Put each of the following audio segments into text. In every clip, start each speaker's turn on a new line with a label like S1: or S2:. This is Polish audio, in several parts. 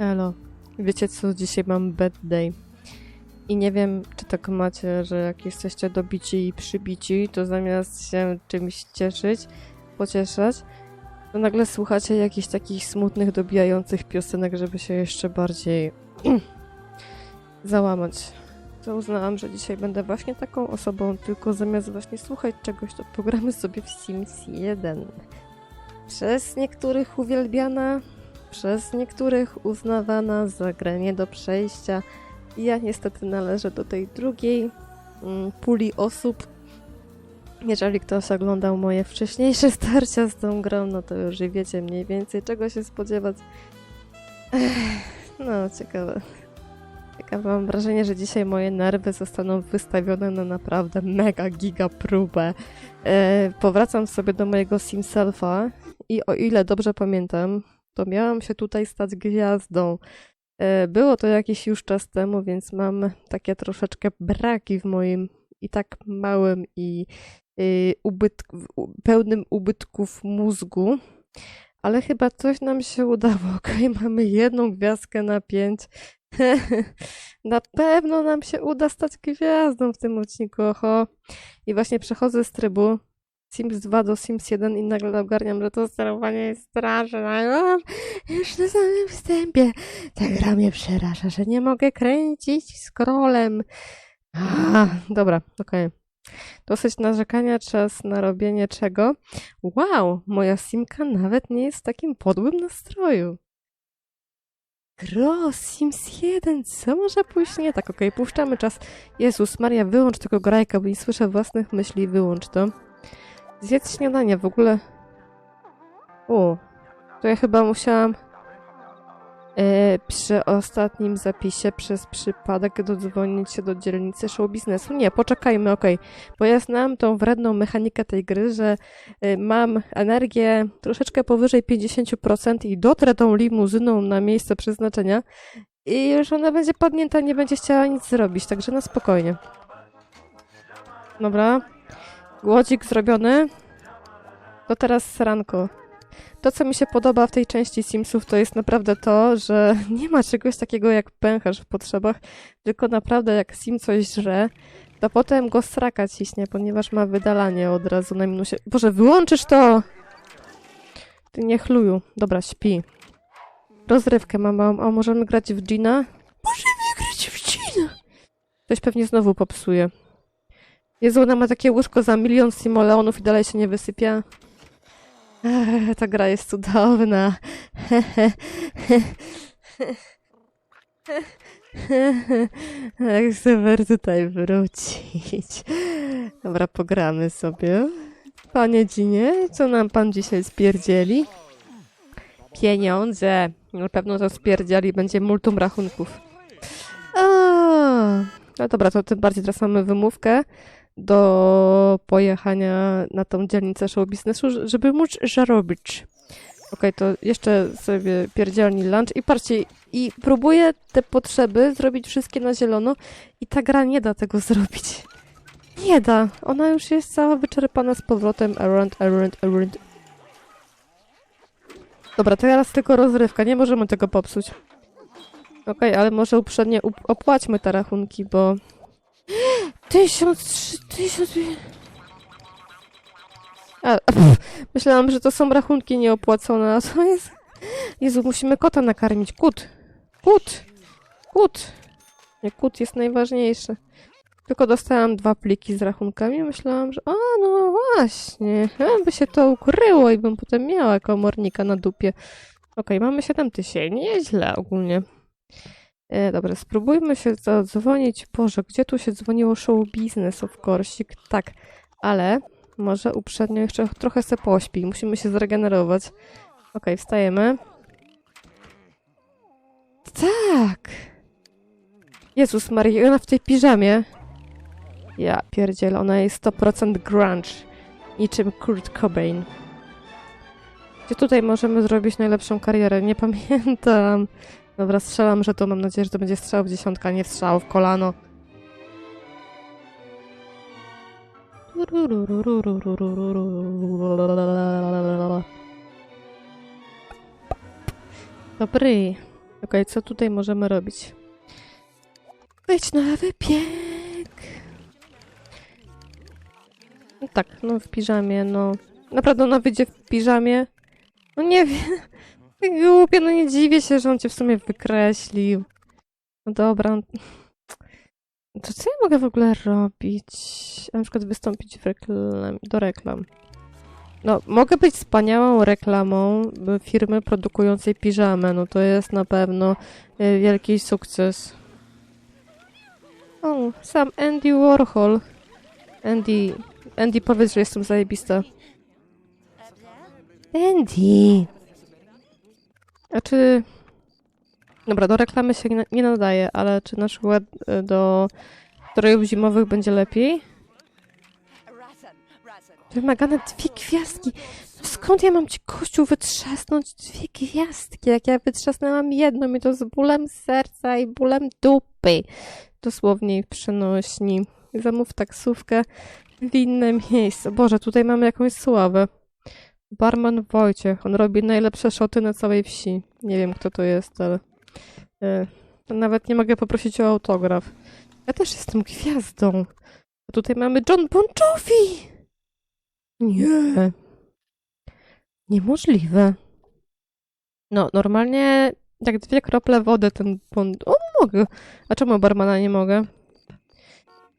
S1: Elo, wiecie co, dzisiaj mam bad day. I nie wiem, czy tak macie, że jak jesteście dobici i przybici, to zamiast się czymś cieszyć, pocieszać, to nagle słuchacie jakichś takich smutnych, dobijających piosenek, żeby się jeszcze bardziej załamać. To uznałam, że dzisiaj będę właśnie taką osobą, tylko zamiast właśnie słuchać czegoś, to pogramy sobie w Sims 1. Przez niektórych uwielbiana, przez niektórych uznawana za grę nie do przejścia. Ja niestety należę do tej drugiej mm, puli osób. Jeżeli ktoś oglądał moje wcześniejsze starcia z tą grą, no to już wiecie mniej więcej czego się spodziewać. Ech, no, ciekawe. Ciekawe, mam wrażenie, że dzisiaj moje nerwy zostaną wystawione na naprawdę mega giga próbę. E, powracam sobie do mojego Simselfa i o ile dobrze pamiętam, to miałam się tutaj stać gwiazdą. E, Było to jakiś już czas temu, więc mam takie troszeczkę braki w moim i tak małym i y, pełnym ubytków mózgu. Ale chyba coś nam się udało. Okej, mamy jedną gwiazdkę na pięć. na pewno nam się uda stać gwiazdą w tym odcinku. Oho. I właśnie przechodzę z trybu Sims 2 do Sims 1 i nagle ogarniam, że to sterowanie jest straszne. Już na samym wstępie ta gra mnie przeraża, że nie mogę kręcić scrollem. A, dobra, okej. Dosyć narzekania, czas na robienie czego? Wow, moja simka nawet nie jest w takim podłym nastroju. Gro, Sims 1, co może pójść nie tak? Okej, puszczamy czas. Jezus Maria, wyłącz tego grajka, bo nie słyszę własnych myśli, wyłącz to. Zjedz śniadanie, w ogóle... O, to ja chyba musiałam e, przy ostatnim zapisie przez przypadek dodzwonić się do dzielnicy show biznesu. Nie, poczekajmy, okej. Bo ja znam tą wredną mechanikę tej gry, że e, mam energię troszeczkę powyżej 50% i dotrę tą limuzyną na miejsce przeznaczenia i już ona będzie padnięta, nie będzie chciała nic zrobić, także na spokojnie. Dobra. Głodzik zrobiony. To teraz seranko. To, co mi się podoba w tej części Simsów, to jest naprawdę to, że nie ma czegoś takiego jak pęcherz w potrzebach, tylko naprawdę jak Sim coś żre, to potem go sraka ciśnie, ponieważ ma wydalanie od razu na minusie. Boże, wyłączysz to! Ty nie chluju. Dobra, śpi. Rozrywkę mam. A możemy grać w Gina? Możemy grać w Gina! Ktoś pewnie znowu popsuje. Jezu, ona ma takie łóżko za milion simoleonów i dalej się nie wysypia. Ech, ta gra jest cudowna. Jak super tutaj wrócić. Dobra, pogramy sobie. Panie Dzinie, co nam pan dzisiaj spierdzieli? Pieniądze. Na pewno to spierdzieli, będzie multum rachunków. No dobra, to tym bardziej teraz mamy wymówkę do pojechania na tą dzielnicę show biznesu, żeby móc zarobić. Okej, to jeszcze sobie pierdzielni lunch i patrzcie, i próbuję te potrzeby zrobić wszystkie na zielono i ta gra nie da tego zrobić. Nie da. Ona już jest cała wyczerpana z powrotem around, around, around. Dobra, teraz tylko rozrywka, nie możemy tego popsuć. Okej, ale może uprzednio up- opłaćmy te rachunki, bo... Tysiąc, trzy, tysiąc... A, pff, myślałam, że to są rachunki nieopłacone, a to jest... Jezu, musimy kota nakarmić. Kut! Kut! Kut! Nie, kut jest najważniejszy. Tylko dostałam dwa pliki z rachunkami. Myślałam, że a no właśnie, by się to ukryło i bym potem miała komornika na dupie. Okej, mamy 7 tysięcy. Nieźle ogólnie. E, dobra, spróbujmy się zadzwonić. Boże, gdzie tu się dzwoniło show business, of course. Tak, ale może uprzednio jeszcze trochę se pośpi. Musimy się zregenerować. Okej, wstajemy. Tak! Jezus Maria, ona w tej piżamie. Ja pierdzielę, ona jest 100% grunge. Niczym Kurt Cobain. Gdzie tutaj możemy zrobić najlepszą karierę? Nie pamiętam. Dobra, strzelam, że to mam nadzieję, że to będzie strzał w dziesiątkę, a nie strzał w kolano. Dobry. Okej, co tutaj możemy robić? Wejdź na wypiek! No tak, no w piżamie, no. Naprawdę ona wyjdzie w piżamie? No nie wiem. Głupie, no nie dziwię się, że on cię w sumie wykreślił. No dobra. no- To co ja mogę w ogóle robić? Na przykład wystąpić w reklam, do reklam. No, mogę być wspaniałą reklamą y, firmy produkującej piżamę. No to jest na pewno y, wielki sukces. O, sam Andy Warhol. Andy, Andy powiedz, że jestem zajebista. Andy! A czy... Dobra, do reklamy się nie- nadaje, ale czy na przykład y, do strojów zimowych będzie lepiej? Wymagane dwie gwiazdki. No skąd ja mam ci kościół wytrzasnąć dwie gwiazdki? Jak ja wytrzasnęłam jedną i to z bólem serca i bólem dupy. Dosłownie w przenośni. Zamów taksówkę w inne miejsce. Boże, tutaj mamy jakąś sławę. Barman Wojciech. On robi najlepsze szoty na całej wsi. Nie wiem, kto to jest, ale... e, nawet nie mogę poprosić o autograf. Ja też jestem gwiazdą. A tutaj mamy John Bon Jovi! Nie. Niemożliwe. No, normalnie jak dwie krople wody ten bon... O, mogę. A czemu barmana nie mogę?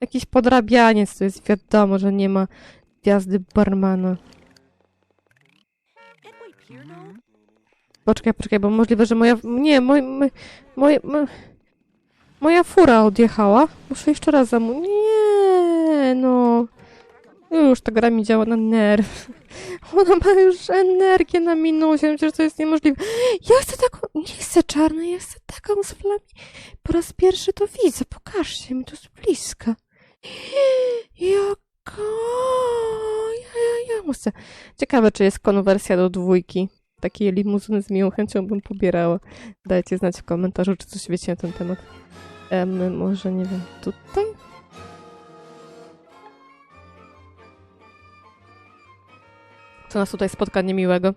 S1: Jakiś podrabianiec to jest wiadomo, że nie ma gwiazdy barmana. Poczekaj, poczekaj, bo możliwe, że moja... Nie, moj... moj, moj, moj moja fura odjechała. Muszę jeszcze raz zamu... Nie, no... Już ta gra mi działa na nerw. Ona ma już energię na minusie, przecież to jest niemożliwe. Ja chcę taką, nie chcę czarnej, ja chcę taką z flami. Po raz pierwszy to widzę, pokażcie mi to z bliska. Jaka... Ja, ja, muszę. Ciekawe, czy jest konwersja do dwójki. Takiej limuzyny z miłą chęcią bym pobierała. Dajcie znać w komentarzu, czy coś wiecie na ten temat. Em, może, nie wiem, tutaj? Co nas tutaj spotka niemiłego?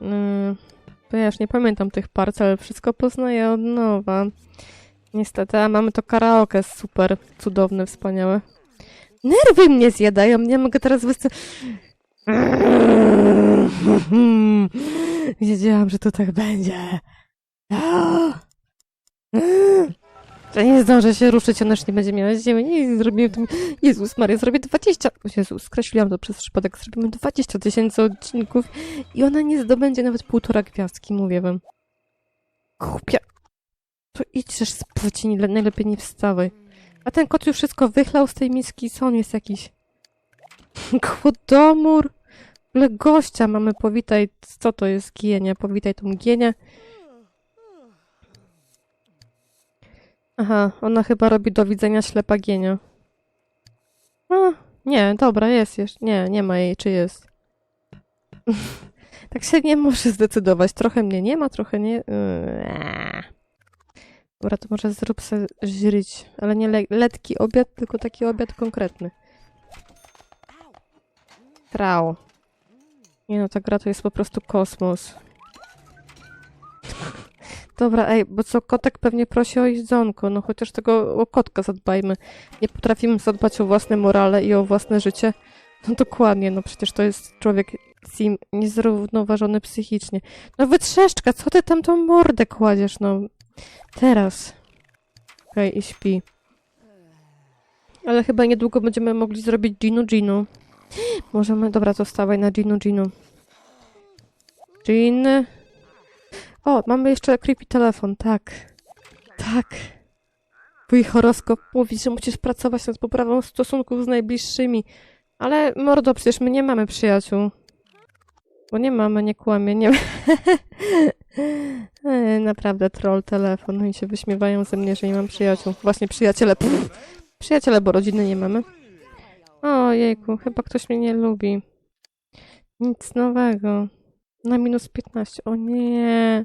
S1: Yy, ja już nie pamiętam tych parcel, wszystko poznaję od nowa. Niestety, a mamy to karaoke super, cudowne, wspaniałe. Nerwy mnie zjadają, nie mogę teraz wyscy... Wiedziałam, że to tak będzie. Że nie zdążę się ruszyć, ona już nie będzie miała ziemi. Nie, zrobiłem to. Jezus Maria, zrobię 20... O Jezus, skreśliłam to przez przypadek. Zrobimy 20 tysięcy odcinków i ona nie zdobędzie nawet półtora gwiazdki, mówię wam. Kupia. To idźesz spać i nie- najlepiej nie wstawaj. A ten kot już wszystko wychlał z tej miski. Co on jest jakiś? Kłodomór. W ogóle gościa mamy, powitaj. Co to jest gienia? Powitaj tą gienię. Aha, ona chyba robi do widzenia ślepa gienia. A, nie, dobra, jest jeszcze. Nie, nie ma jej, czy jest. tak się nie może zdecydować. Trochę mnie nie ma, trochę nie. Eee. Dobra, to może zrób se żryć, ale nie le letki obiad, tylko taki obiad konkretny. Trał. Nie no, ta gra to jest po prostu kosmos. Dobra, ej, bo co, kotek pewnie prosi o jedzonko, no chociaż tego o kotka zadbajmy. Nie potrafimy zadbać o własne morale i o własne życie. No dokładnie, no przecież to jest człowiek sim niezrównoważony psychicznie. No wytrzeszczka, co ty tam tą mordę kładziesz, no. Teraz. Okej, i śpi. Ale chyba niedługo będziemy mogli zrobić Ginu Ginu. Możemy, dobra, to stawaj na Ginu Ginu. Gin. O, mamy jeszcze creepy telefon, tak. Tak. Twój horoskop mówi, że musisz pracować nad poprawą stosunków z najbliższymi. Ale mordo, przecież my nie mamy przyjaciół. Bo nie mamy, nie kłamie, nie Naprawdę troll telefon. Oni się wyśmiewają ze mnie, że nie mam przyjaciół. Właśnie przyjaciele. Pff. Przyjaciele, bo rodziny nie mamy. O jejku, chyba ktoś mnie nie lubi. Nic nowego. Na minus 15. O nie.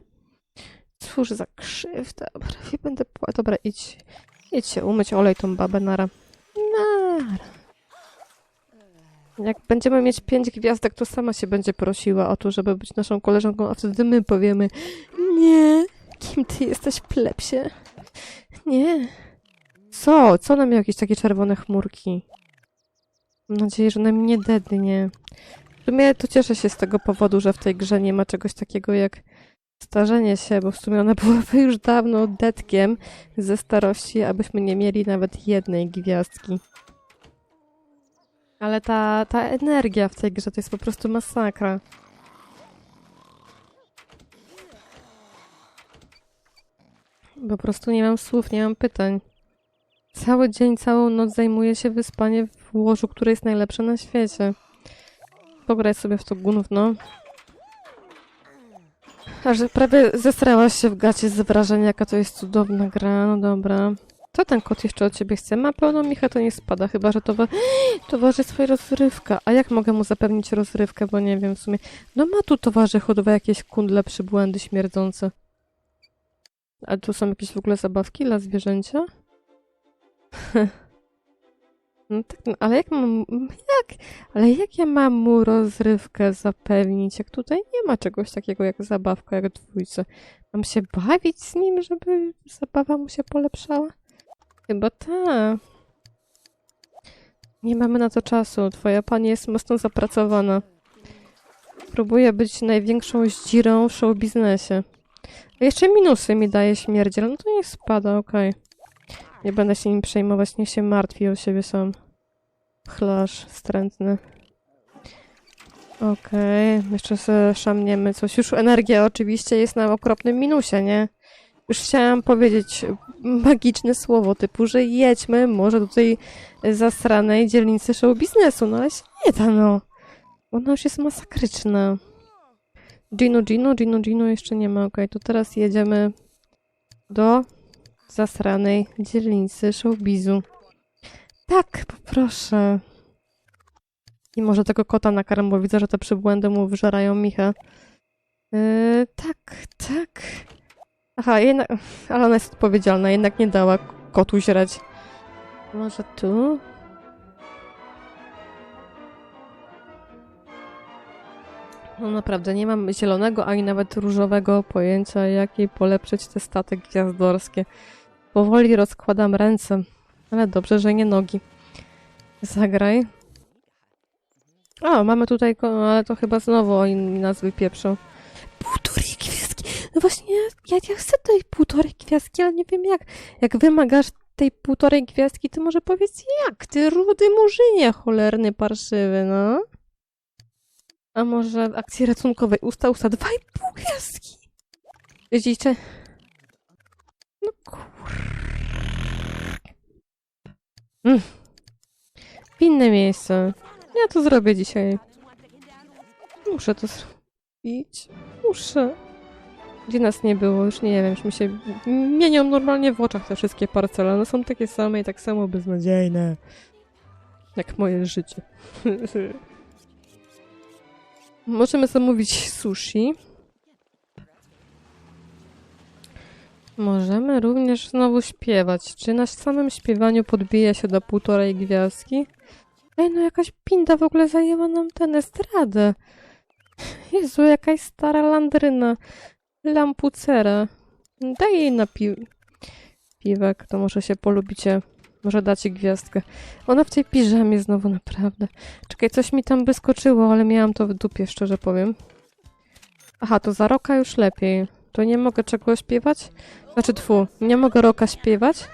S1: Cóż za krzywda. Będę. Dobra, idź. Idź się umyć, olej tą babę, nara. Nara. Jak będziemy mieć pięć gwiazdek, to sama się będzie prosiła o to, żeby być naszą koleżanką, a wtedy my powiemy nie, Kim ty jesteś, plepsie? Nie. Co? Co nam jakieś takie czerwone chmurki? Mam nadzieję, że ona mnie dednie. W sumie to cieszę się z tego powodu, że w tej grze nie ma czegoś takiego jak starzenie się, bo w sumie ona byłaby już dawno detkiem ze starości, abyśmy nie mieli nawet jednej gwiazdki. Ale ta, ta energia w tej grze to jest po prostu masakra. Po prostu nie mam słów, nie mam pytań. Cały dzień, całą noc zajmuję się wyspanie w łożu, które jest najlepsze na świecie. Pograj sobie w to gówno. Aż prawie zesrałaś się w gacie z wrażenia, jaka to jest cudowna gra. No dobra. Co ten kot jeszcze od ciebie chce? Ma pełną michę, to nie spada, chyba że towa towarzystwo i rozrywka. A jak mogę mu zapewnić rozrywkę, bo nie wiem w sumie. No ma tu towarzystwo dwa jakieś kundle przybłędy śmierdzące. A tu są jakieś w ogóle zabawki dla zwierzęcia? no tak, no, ale jak mam... Jak? Ale jak ja mam mu rozrywkę zapewnić, jak tutaj nie ma czegoś takiego jak zabawka, jak dwójce? Mam się bawić z nim, żeby zabawa mu się polepszała? Chyba tak. Nie mamy na to czasu. Twoja pani jest mocno zapracowana. Próbuje być największą zdzirą w show biznesie. A jeszcze minusy mi daje śmierdziel. No to niech spada, okej. Nie będę się nim przejmować, niech się martwi o siebie sam. Chlasz, wstrętny. Okej, jeszcze sobie szamniemy coś. Już energia oczywiście jest na okropnym minusie, nie? Już chciałam powiedzieć magiczne słowo typu, że jedźmy może do tej zasranej dzielnicy show biznesu, no ale się nie da, no. Ona już jest masakryczna. Gino, Gino, Gino, Gino jeszcze nie ma, okej, to teraz jedziemy do zasranej dzielnicy showbizu. Tak, poproszę. I może tego kota nakarm, bo widzę, że te przybłędy mu wyżerają Micha. Yy, tak, tak. Aha, jednak, ale ona jest odpowiedzialna, jednak nie dała kotu źreć. Może tu? No naprawdę, nie mam zielonego ani nawet różowego pojęcia, jak jej polepszyć te staty gwiazdorskie. Powoli rozkładam ręce, ale dobrze, że nie nogi. Zagraj. O, mamy tutaj, ale to chyba znowu oni nas wypieprzą. Gwiazdki! No właśnie, ja, ja chcę tej półtorej gwiazdki, ale nie wiem jak. Jak wymagasz tej półtorej gwiazdki, to może powiedz jak? Ty rudy murzynie, cholerny parszywy, no? A może akcji ratunkowej usta, usta, dwa i pół gwiazdki? Widzicie? No kur... Mm. W inne miejsce. Ja to zrobię dzisiaj. Muszę to zrobić. Muszę. Gdzie nas nie było, już nie wiem, już mi się mienią normalnie w oczach te wszystkie parcele. One są takie same i tak samo beznadziejne. Jak moje życie. Możemy zamówić sushi. Możemy również znowu śpiewać. Czy na samym śpiewaniu podbija się do półtorej gwiazdki? Ej, no jakaś pinda w ogóle zajęła nam tę estradę. Jezu, jakaś stara landryna. Lampucera. Daj jej na pi piwek, to może się polubicie. Może dacie gwiazdkę. Ona w tej piżamie znowu, naprawdę. Czekaj, coś mi tam wyskoczyło, ale miałam to w dupie, szczerze powiem. Aha, to za roka już lepiej. To nie mogę czego śpiewać? Znaczy, tfu, nie mogę roka śpiewać,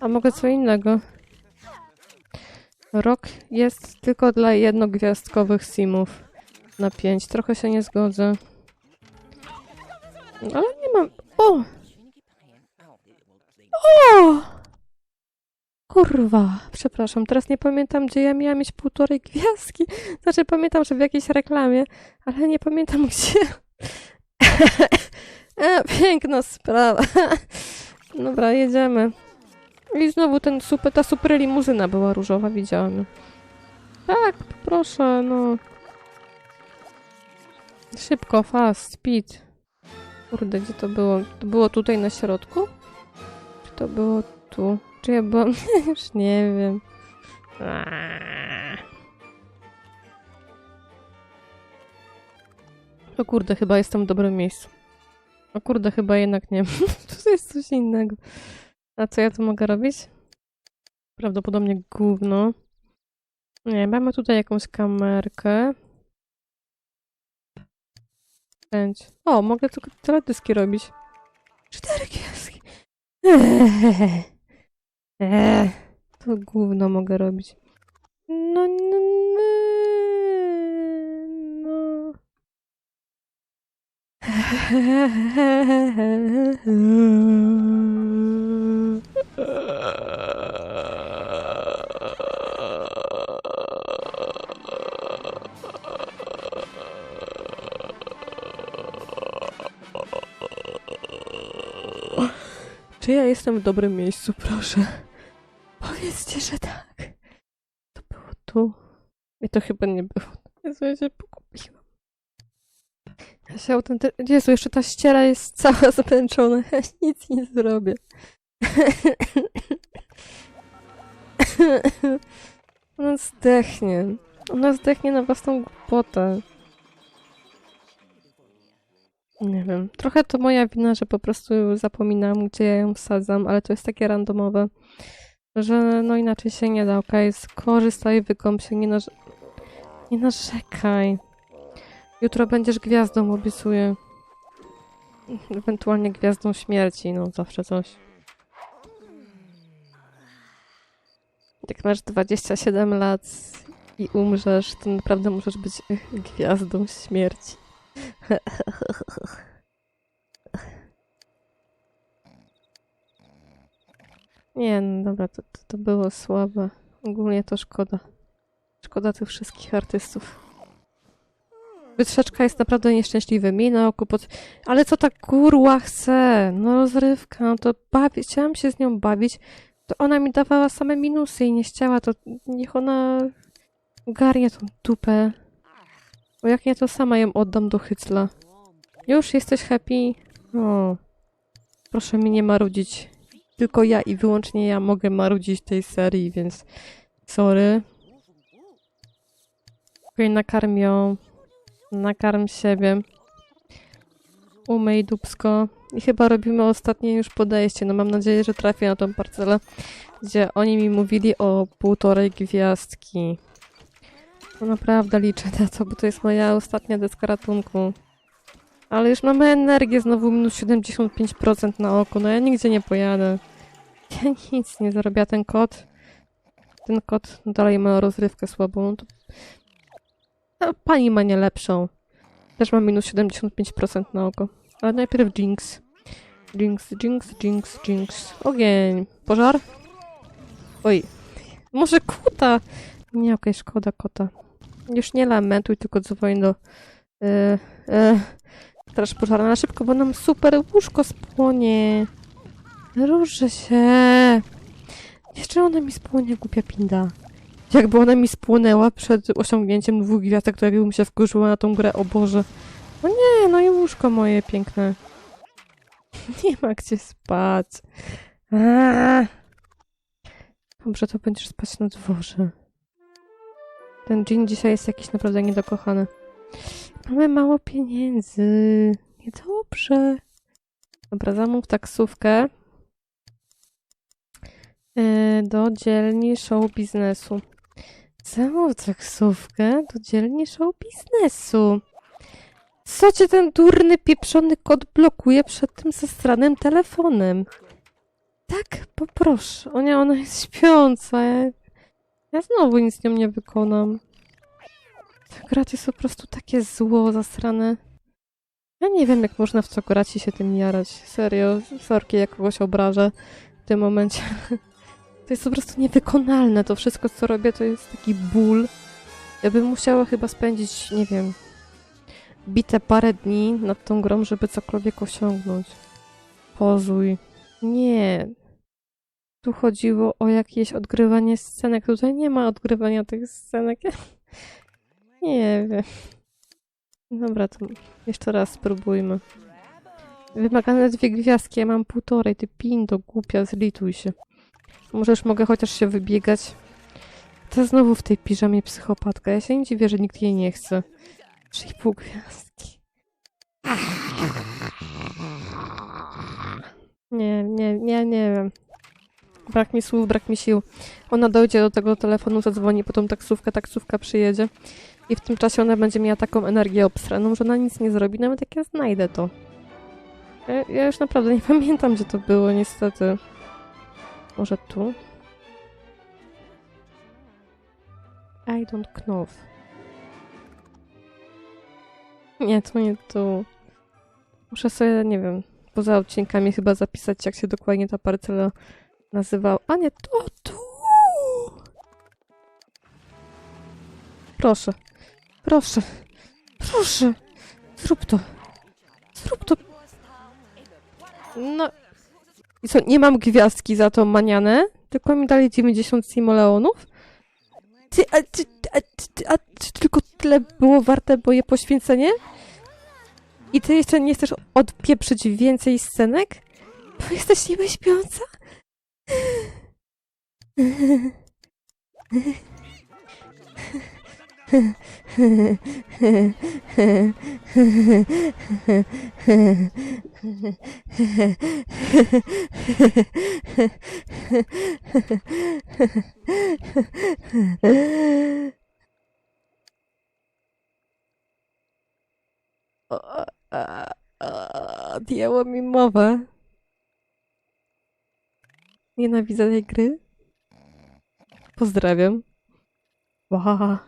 S1: a mogę co innego. Rok jest tylko dla jednogwiazdkowych simów na pięć. Trochę się nie zgodzę. Ale nie mam... O! O! Kurwa, przepraszam, teraz nie pamiętam, gdzie ja miałam mieć półtorej gwiazdki. Znaczy, pamiętam, że w jakiejś reklamie, ale nie pamiętam gdzie. e, piękna sprawa. Dobra, jedziemy. I znowu ten super, ta super limuzyna była różowa, widziałam. Tak, proszę, no. Szybko, fast, speed. Kurde, gdzie to było? To było tutaj na środku? Czy to było tu? Czy ja byłam? Już nie wiem. O kurde, chyba jestem w dobrym miejscu. O kurde, chyba jednak nie. to jest coś innego. A co ja tu mogę robić? Prawdopodobnie gówno. Nie, mamy tutaj jakąś kamerkę. O, mogę tylko teledyski robić. Cztery gwiazdki. Eee. Eee. To gówno mogę robić. No, no, no. no. Czy ja jestem w dobrym miejscu, proszę? Powiedzcie, że tak. To było tu. I to chyba nie było. Jezu, ja się pogubiłam. Ja się. Jezu, jeszcze ta ściera jest cała zmęczona. Ja nic nie zrobię. Ona zdechnie. Ona zdechnie na własną głupotę. Nie wiem. Trochę to moja wina, że po prostu zapominam, gdzie ją wsadzam, ale to jest takie randomowe, że no inaczej się nie da, okej? Skorzystaj, wykąp się, nie, narz... nie narzekaj. Jutro będziesz gwiazdą, obiecuję. Ewentualnie gwiazdą śmierci, no zawsze coś. Jak masz 27 lat i umrzesz, to naprawdę możesz być gwiazdą śmierci. Nie, no dobra, to, to, to było słabe. Ogólnie to szkoda. Szkoda tych wszystkich artystów. Wytrzeczka jest naprawdę nieszczęśliwy. Mi na oko pod... Ale co ta kurła chce? No rozrywka, no to bawi... Chciałam się z nią bawić, to ona mi dawała same minusy i nie chciała, to niech ona garnie tą dupę. Bo jak nie, to sama ją oddam do hycla. Już jesteś happy? O. Proszę mi nie marudzić. Tylko ja i wyłącznie ja mogę marudzić tej serii, więc sorry. Okej, nakarm ją. Nakarm siebie. Umyj dupsko. I chyba robimy ostatnie już podejście. No mam nadzieję, że trafię na tą parcelę, gdzie oni mi mówili o półtorej gwiazdki. Naprawdę liczę na to, bo to jest moja ostatnia deska ratunku. Ale już mamy energię, znowu minus 75% na oko. No ja nigdzie nie pojadę. Ja nic nie zarobię. A ten kot... Ten kot dalej ma rozrywkę słabą. No To... A pani ma nie lepszą. Też ma minus 75% na oko. Ale najpierw Jinx. Jinx, Jinx, Jinx, Jinx. Ogień. Pożar? Oj. Może kota? Nie, okej, szkoda kota. Już nie lamentuj, tylko dzwoń do... Yy, yy, straż na szybko, bo nam super łóżko spłonie. Ruszę się. Jeszcze ona mi spłonie, głupia pinda. Jakby ona mi spłonęła przed osiągnięciem dwóch gwiazdek, to jakbym się wkurzyła na tą grę, o Boże. No nie, no i łóżko moje piękne. Nie ma gdzie spać. Aaaa. Dobrze, to będziesz spać na dworze. Ten Jean dzisiaj jest jakiś naprawdę niedokochany. Mamy mało pieniędzy. Niedobrze. Dobra, zamów taksówkę yy, do dzielni show biznesu. Zamów taksówkę do dzielni show biznesu. Co cię ten durny, pieprzony kot blokuje przed tym zastranym telefonem? Tak, poproszę. O nie, ona jest śpiąca. Ja, ja znowu nic nią nie wykonam. To jest po prostu takie zło zasrane. Ja nie wiem, jak można w co grać i się tym jarać. Serio, sorki, jak kogoś obrażę w tym momencie. To jest po prostu niewykonalne. To wszystko, co robię, to jest taki ból. Ja bym musiała chyba spędzić, nie wiem, bite parę dni nad tą grą, żeby cokolwiek osiągnąć. Pozuj. Nie. Tu chodziło o jakieś odgrywanie scenek. Tutaj nie ma odgrywania tych scenek. Nie wiem. Dobra, to jeszcze raz spróbujmy. Wymagane dwie gwiazdki, ja mam półtorej. Ty pindo, głupia, zlituj się. Może już mogę chociaż się wybiegać. To znowu w tej piżamie psychopatka. Ja się nie dziwię, że nikt jej nie chce. Trzy pół gwiazdki. Nie, nie, nie, nie wiem. Brak mi słów, brak mi sił. Ona dojdzie do tego telefonu, zadzwoni, potem taksówka, taksówka przyjedzie. I w tym czasie ona będzie miała taką energię obstraną, że ona nic nie zrobi, nawet jak ja znajdę to. Ja, ja już naprawdę nie pamiętam, gdzie to było, niestety. Może tu? I don't know. Nie, to nie tu. Muszę sobie, nie wiem, poza odcinkami chyba zapisać, jak się dokładnie ta parcela nazywała. A nie, to tu! Proszę, proszę, proszę, zrób to. Zrób to. No. I co, nie mam gwiazdki za tą manianę, tylko mi dali 90 simoleonów? Ty, a, ty, a, ty, a czy tylko tyle było warte moje poświęcenie? I ty jeszcze nie chcesz odpieprzyć więcej scenek? Bo jesteś niby śpiąca? Odjęło mi mowę. Nienawidzę tej gry. Pozdrawiam. Ła.